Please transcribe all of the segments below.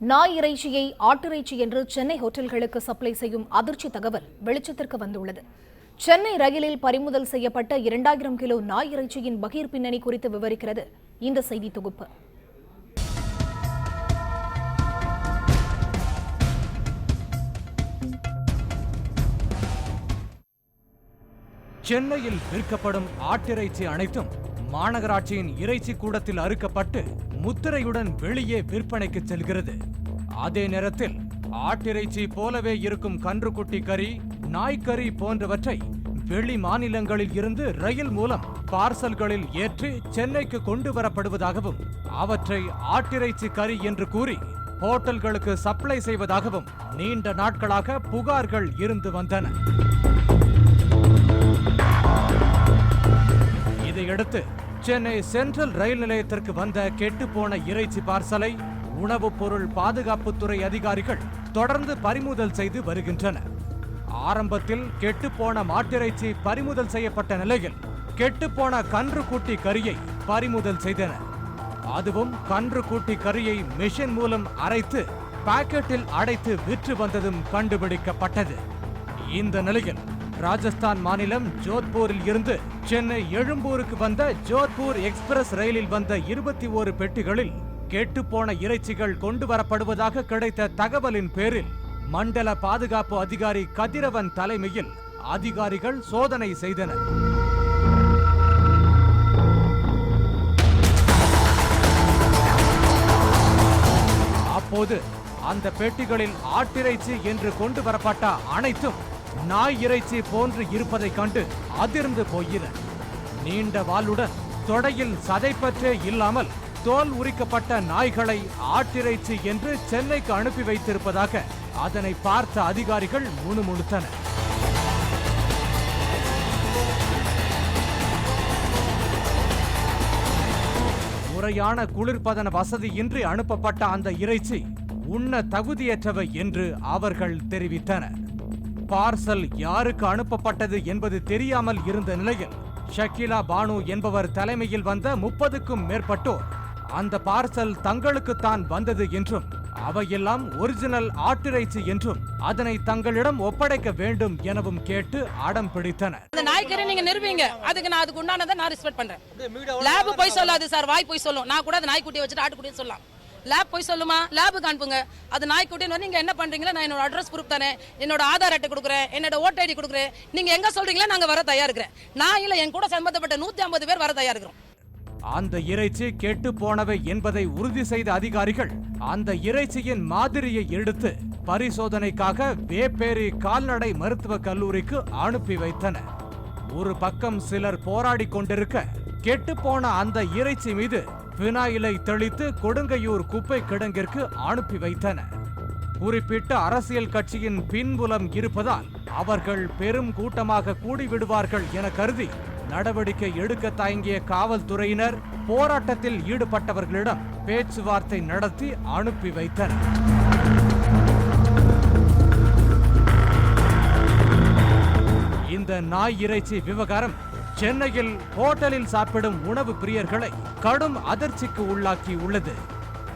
நாய் இறைச்சியை ஆட்டிறைச்சி என்று சென்னை ஹோட்டல்களுக்கு சப்ளை செய்யும் அதிர்ச்சி தகவல் வெளிச்சத்திற்கு வந்துள்ளது. சென்னை ரயிலில் பறிமுதல் செய்யப்பட்ட இரண்டாயிரம் கிலோ நாய் இறைச்சியின் பகீர் பின்னணி குறித்து விவரிக்கிறது இந்த செய்தி தொகுப்பு. சென்னையில் விற்கப்படும் ஆட்டிறைச்சி அனைத்தும் மாநகராட்சியின் இறைச்சி கூடத்தில் அறுக்கப்பட்டு முத்திரையுடன் வெளியே விற்பனைக்கு செல்கிறது. அதே நேரத்தில் ஆட்டிறைச்சி போலவே இருக்கும் கன்றுக்குட்டி கறி நாய்க்கறி போன்றவற்றை வெளி மாநிலங்களில் இருந்து ரயில் மூலம் பார்சல்களில் ஏற்றி சென்னைக்கு கொண்டு வரப்படுவதாகவும் அவற்றை ஆட்டிறைச்சி கறி என்று கூறி ஹோட்டல்களுக்கு சப்ளை செய்வதாகவும் நீண்ட நாட்களாக புகார்கள் இருந்து வந்தன. இதையடுத்து சென்னை சென்ட்ரல் ரயில் நிலையத்திற்கு வந்த கெட்டுப்போன இறைச்சி பார்சலை உணவுப் பொருள் பாதுகாப்புத்துறை அதிகாரிகள் தொடர்ந்து பறிமுதல் செய்து வருகின்றனர். ஆரம்பத்தில் கெட்டுப்போன மாட்டிறைச்சி பறிமுதல் செய்யப்பட்ட நிலையில் கெட்டுப்போன கன்று கூட்டி கறியை பறிமுதல் செய்தனர். அதுவும் கன்று கூட்டி கறியை மிஷின் மூலம் அரைத்து பாக்கெட்டில் அடைத்து விற்று வந்ததும் கண்டுபிடிக்கப்பட்டது. இந்த நிலையில் ராஜஸ்தான் மாநிலம் ஜோத்பூரில் இருந்து சென்னை எழும்பூருக்கு வந்த ஜோத்பூர் எக்ஸ்பிரஸ் ரயிலில் வந்த இருபத்தி ஓரு பெட்டிகளில் கெட்டுப்போன இறைச்சிகள் கொண்டு வரப்படுவதாக கிடைத்த தகவலின் பேரில் மண்டல பாதுகாப்பு அதிகாரி கதிரவன் தலைமையில் அதிகாரிகள் சோதனை செய்தனர். அப்போது அந்த பெட்டிகளில் ஆட்டிறைச்சி என்று கொண்டு வரப்பட்ட அனைத்தும் நாய் இறைச்சி போன்று இருப்பதைக் கண்டு அதிர்ந்து போயின. நீண்ட வாளுடன் தொடையில் சதைப்பற்றே இல்லாமல் தோல் உரிக்கப்பட்ட நாய்களை ஆட்டிறைச்சி என்று சென்னைக்கு அனுப்பி வைத்திருப்பதாக அதனை பார்த்த அதிகாரிகள் முணுமுணுத்தனர். முறையான குளிர்பதன வசதியின்றி அனுப்பப்பட்ட அந்த இறைச்சி உண்ண தகுதியற்றவை என்று அவர்கள் தெரிவித்தனர். பார்சல் யாருக்கு அனுப்பப்பட்டது என்பது தெரியாமல் இருந்த நிலையில் ஷக்கிலா பானு என்பவர் தலைமையில் வந்த முப்பதுக்கும் மேற்பட்டோர் அந்த பார்சல் தங்களுக்குத்தான் வந்தது என்றும் அவையெல்லாம் ஒரிஜினல் ஆட்டிறைச்சி என்றும் அதனை தங்களிடம் ஒப்படைக்க வேண்டும் எனவும் கேட்டு அடம் பிடித்தனர். அந்த நாய்க்கறி நீங்க நிறுவீங்க. அதுக்கு நான் அதுக்கு உண்டானதை நான் ரெஸ்பெக்ட் பண்றேன். லேப் போய் சொல்லாது சார். வாய் போய் சொல்லும். நான் கூட அது நாய்க்குட்டியை வச்சுட்டு ஆட்டுக்குட்டியை சொல்லலாம். லேப் போய் சொல்லுமா? லேபுக்கு அனுப்புங்க. அது நாய்க்குட்டின்னு வந்து நீங்கள் என்ன பண்றீங்களா நான் என்னோட அட்ரஸ் ப்ரூஃப் தானே. என்னோட ஆதார் அட்டை கொடுக்குறேன். என்னோட ஓட்டர் ஐடி கொடுக்குறேன். நீங்கள் எங்கே சொல்கிறீங்களோ நாங்கள் வர தயார் இருக்கிறேன். நான் இல்லை என் கூட சம்பந்தப்பட்ட நூற்றி ஐம்பது பேர் வர தயார் இருக்கிறோம். அந்த இறைச்சி கெட்டு போனவை என்பதை உறுதி செய்த அதிகாரிகள் அந்த இறைச்சியின் மாதிரியை எடுத்து பரிசோதனைக்காக வேப்பேரி கால்நடை மருத்துவக் கல்லூரிக்கு அனுப்பி வைத்தனர். ஒரு பக்கம் சிலர் போராடி கொண்டிருக்க கெட்டுப்போன அந்த இறைச்சி மீது பினாயிலை தெளித்து கொடுங்கையூர் குப்பை கிடங்கிற்கு அனுப்பி வைத்தனர். குறிப்பிட்ட அரசியல் கட்சியின் பின்புலம் இருப்பதால் அவர்கள் பெரும் கூட்டமாக கூடிவிடுவார்கள் என கருதி நடவடிக்கை எடுக்க தயங்கிய காவல்துறையினர் போராட்டத்தில் ஈடுபட்டவர்களிடம் பேச்சுவார்த்தை நடத்தி அனுப்பி வைத்தனர். இந்த நாய் இறைச்சி விவகாரம் சென்னையில் ஹோட்டலில் சாப்பிடும் உணவு பிரியர்களை கடும் அதிர்ச்சிக்கு உள்ளாக்கி உள்ளது.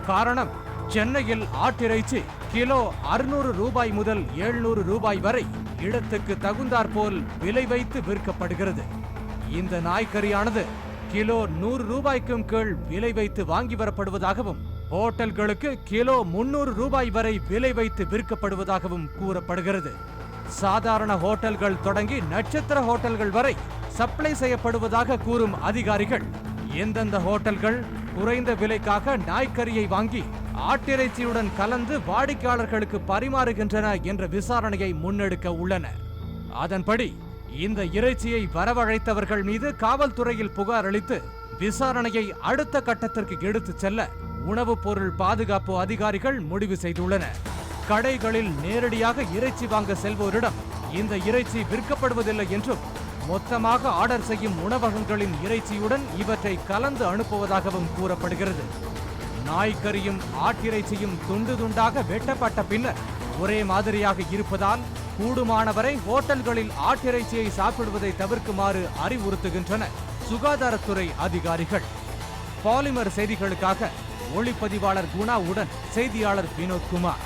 காரணம் சென்னையில் ஆட்டிறைச்சி கிலோ அறுநூறு ரூபாய் முதல் எழுநூறு ரூபாய் வரை இடத்துக்கு தகுந்தாற்போல் விலை வைத்து விற்கப்படுகிறது. இந்த நாய்க்கறியானது கிலோ நூறு ரூபாய்க்கும் கீழ் விலை வைத்து வாங்கி வரப்படுவதாகவும் ஹோட்டல்களுக்கு கிலோ முன்னூறு ரூபாய் வரை விலை வைத்து விற்கப்படுவதாகவும் கூறப்படுகிறது. சாதாரண ஹோட்டல்கள் தொடங்கி நட்சத்திர ஹோட்டல்கள் வரை சப்ளை செய்யப்படுவதாக கூறும் அதிகாரிகள் எந்தெந்த ஹோட்டல்கள் குறைந்த விலைக்காக நாய்க்கறியை வாங்கி ஆட்டிறைச்சியுடன் கலந்து வாடிக்கையாளர்களுக்கு பரிமாறுகின்றன என்ற விசாரணையை முன்னெடுக்க உள்ளன அதன்படி இந்த இறைச்சியை வரவழைத்தவர்கள் மீது காவல்துறையில் புகார் அளித்து விசாரணையை அடுத்த கட்டத்திற்கு எடுத்துச் செல்ல உணவுப் பொருள் பாதுகாப்பு அதிகாரிகள் முடிவு செய்துள்ளனர். கடைகளில் நேரடியாக இறைச்சி வாங்க செல்வோரிடம் இந்த இறைச்சி விற்கப்படுவதில்லை என்றும் மொத்தமாக ஆர்டர் செய்யும் உணவகங்களின் இறைச்சியுடன் இவற்றை கலந்து அனுப்புவதாகவும் கூறப்படுகிறது. நாய்க்கறியும் ஆட்டிறைச்சியும் துண்டு துண்டாக வெட்டப்பட்ட பின்னர் ஒரே மாதிரியாக இருப்பதால் கூடுமானவரை ஹோட்டல்களில் ஆட்டிறைச்சியை சாப்பிடுவதை தவிர்க்குமாறு அறிவுறுத்துகின்றனர் சுகாதாரத்துறை அதிகாரிகள். பாலிமர் செய்திகளுக்காக ஒளிப்பதிவாளர் குணாவுடன் செய்தியாளர் வினோத்குமார்